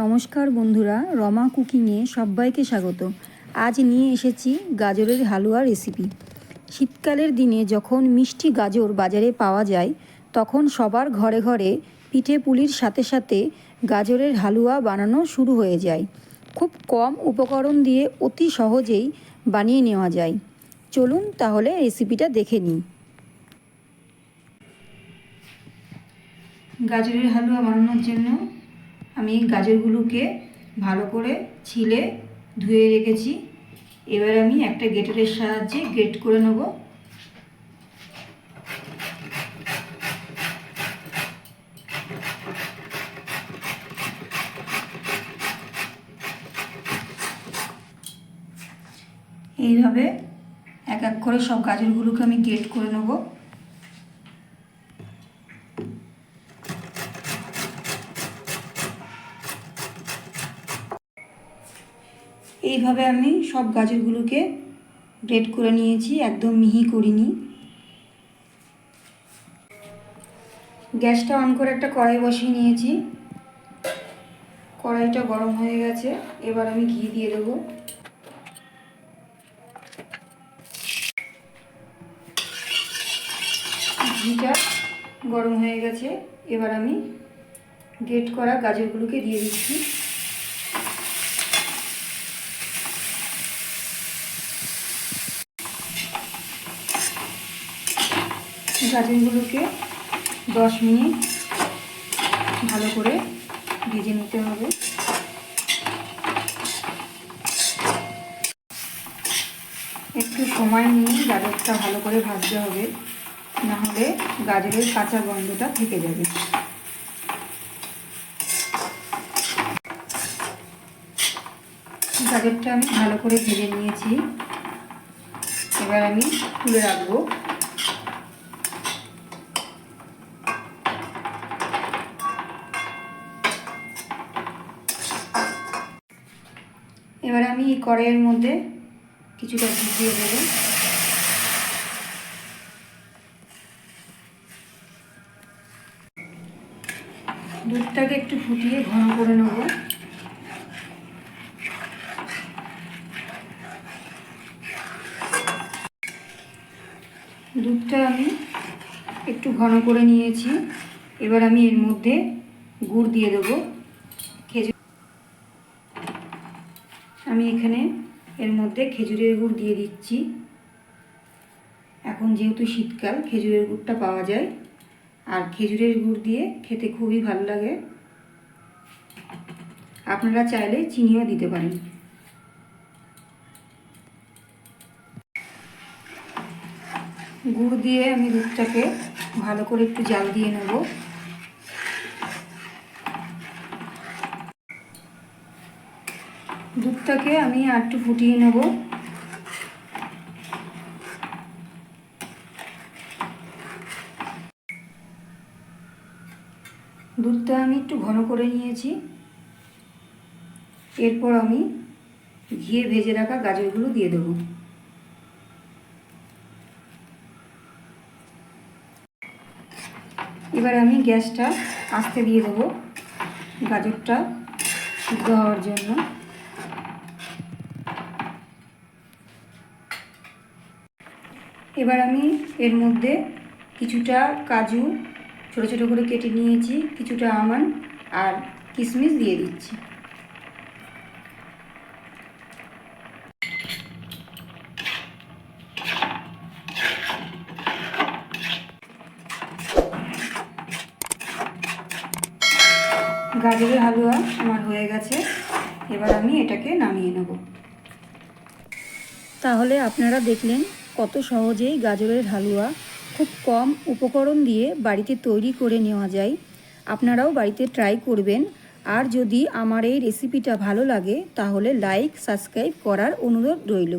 নমস্কার বন্ধুরা, রমা কুকিংয়ে সবাইকে স্বাগত। আজ নিয়ে এসেছি গাজরের হালুয়া রেসিপি শীতকালের দিনে যখন মিষ্টি গাজর বাজারে পাওয়া যায়, তখন সবার ঘরে ঘরে পিঠে পুলির সাথে সাথে গাজরের হালুয়া বানানো শুরু হয়ে যায়। খুব কম উপকরণ দিয়ে অতি সহজেই বানিয়ে নেওয়া যায়। চলুন তাহলে রেসিপিটা দেখে নিই। গাজরের হালুয়া বানানোর জন্য আমি গাজরগুলোকে ভালো করে ছিলে ধুয়ে রেখেছি। এবার আমি একটা গেটারের সাহায্যে গ্রেট করে নেব। এইভাবে এক এক করে সব গাজরগুলোকে আমি গ্রেট করে নেব। এইভাবে আমি সব গাজরগুলোকে গ্রেট করে নিয়েছি, একদম মিহি করিনি। গ্যাসটা অন করে একটা কড়াই বসিয়ে নিয়েছি। কড়াইটা গরম হয়ে গেছে, এবার আমি ঘি দিয়ে দেবো। ঘিটা গরম হয়ে গেছে, এবার আমি গ্রেট করা গাজরগুলোকে দিয়ে দিচ্ছি। গাজরগুলোকে দশ মিনিট ভালো করে ভেজে নিতে হবে। একটু সময় নিয়ে গাজরটা ভালো করে ভাজতে হবে, নাহলে গাজরের কাঁচা গন্ধটা থেকে যাবে। গাজরটা আমি ভালো করে ভেজে নিয়েছি। এবার আমি তুলে রাখব। এবার আমি এই কড়াইয়ের মধ্যে কিছুটা ঘি দিয়ে দেবো। দুধটাকে একটু ফুটিয়ে ঘন করে নেব। দুধটা আমি একটু ঘন করে নিয়েছি। এবার আমি এর মধ্যে গুড় দিয়ে দেবো। আমি এখানে এর মধ্যে খেজুরের গুড় দিয়ে দিচ্ছি। এখন যেহেতু শীতকাল, খেজুরের গুড়টা পাওয়া যায়। আর খেজুরের গুড় দিয়ে খেতে খুবই ভালো লাগে। আপনারা চাইলে চিনিও দিতে পারেন। গুড় দিয়ে আমি দুধটাকে ভালো করে একটু জাল দিয়ে নেব। দুধটাকে আমি আর একটু ফুটিয়ে নেব। দুধটা আমি একটু ঘন করে নিয়েছি। এরপর আমি ঘিয়ে ভেজে রাখা গাজরগুলো দিয়ে দেবো। এবার আমি গ্যাসটা আস্তে দিয়ে দেবো। গাজরটা সিদ্ধ হওয়ার জন্য। এবার আমি এর মধ্যে কিছুটা কাজু ছোটো ছোটো করে কেটে নিয়েছি, কিছুটা আমান আর কিশমিশ দিয়ে দিচ্ছি। গাজরের হালুয়া আমার হয়ে গেছে, এবার আমি এটাকে নামিয়ে নেব। তাহলে আপনারা দেখলেন কত সহজেই গাজরের হালুয়া খুব কম উপকরণ দিয়ে বাড়িতে তৈরি করে নেওয়া যায়। আপনারাও বাড়িতে ট্রাই করবেন। আর যদি আমার এই রেসিপিটা ভালো লাগে, তাহলে লাইক সাবস্ক্রাইব করার অনুরোধ রইল।